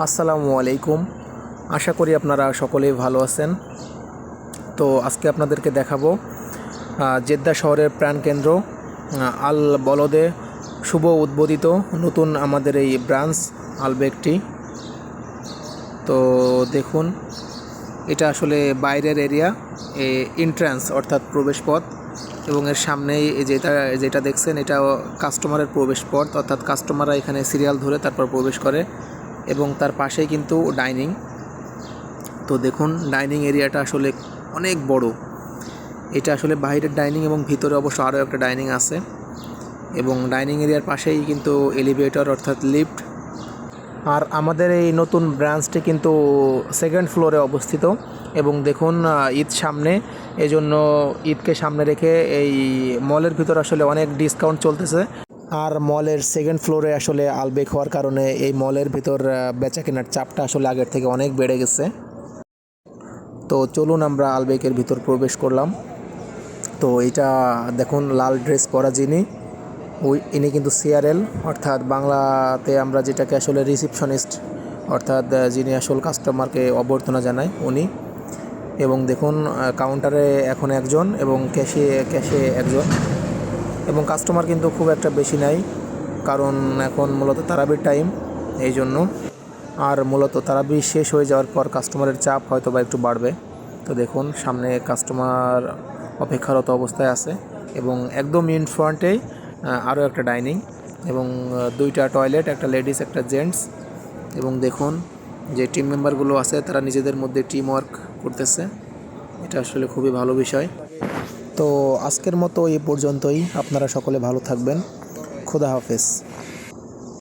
আসসালামু আলাইকুম। আশা করি আপনারা সকলেই ভালো আছেন। তো আজকে আপনাদেরকে দেখাবো জেদ্দা শহরের প্রাণকেন্দ্র আল বলদে শুভ উদ্বোধিত নতুন আমাদের এই ব্রাঞ্চ আলবেকটি তো দেখুন, এটা আসলে বাইরের এরিয়া, এ এন্ট্রান্স অর্থাৎ প্রবেশপথ এবং এর সামনেই যেটা যেটা দেখছেন এটা কাস্টমারের প্রবেশপথ, অর্থাৎ কাস্টমাররা এখানে সিরিয়াল ধরে তারপর প্রবেশ করে। এবং তার পাশেই কিন্তু ডাইনিং। তো দেখুন, ডাইনিং এরিয়াটা আসলে অনেক বড়। এটা আসলে বাইরের ডাইনিং এবং ভিতরে অবশ্য আরও একটা ডাইনিং আছে। এবং ডাইনিং এরিয়ার পাশেই কিন্তু এলিভেটর অর্থাৎ লিফট। আর আমাদের এই নতুন ব্রাঞ্চটি কিন্তু সেকেন্ড ফ্লোরে অবস্থিত। এবং দেখুন ঈদ সামনে। এজন্য ঈদকে সামনে রেখে এই মলের ভিতর আসলে অনেক ডিসকাউন্ট চলতেছে। আর মলের সেকেন্ড ফ্লোরে আসলে আলবেক হওয়ার কারণে এই মলের ভিতর বেচা কেনার চাপটা আসলে আগের থেকে অনেক বেড়ে গেছে। তো চলুন আমরা আলবেকের ভিতর প্রবেশ করলাম। তো এটা দেখুন, লাল ড্রেস পরা যিনি, ওই, ইনি কিন্তু সিআরএল অর্থাৎ বাংলাতে আমরা যেটাকে আসলে রিসিপশনিস্ট অর্থাৎ যিনি আসল কাস্টমারকে অভ্যর্থনা জানায়, উনি। এবং দেখুন কাউন্টারে এখন একজন এবং ক্যাশে ক্যাশে একজন। এবং কাস্টমার কিন্তু খুব একটা বেশি নাই, কারণ এখন মূলত তারাবির টাইম এই জন্য। আর মূলত তারাবি শেষ হয়ে যাওয়ার পর কাস্টমারের চাপ হয়তো বা একটু বাড়বে। তো দেখুন, সামনে কাস্টমার অপেক্ষারত অবস্থায় আছে এবং একদম ইন ফ্রন্টেই আরও একটা ডাইনিং এবং দুইটা টয়লেট একটা লেডিস একটা জেন্টস এবং দেখুন, যে টিম মেম্বারগুলো আছে, তারা নিজেদের মধ্যে টিম ওয়ার্ক করতেছে। এটা আসলে খুবই ভালো বিষয়। তো আজকের মতো এ পর্যন্তই। আপনারা সকলে ভালো থাকবেন। খুদা হাফেজ।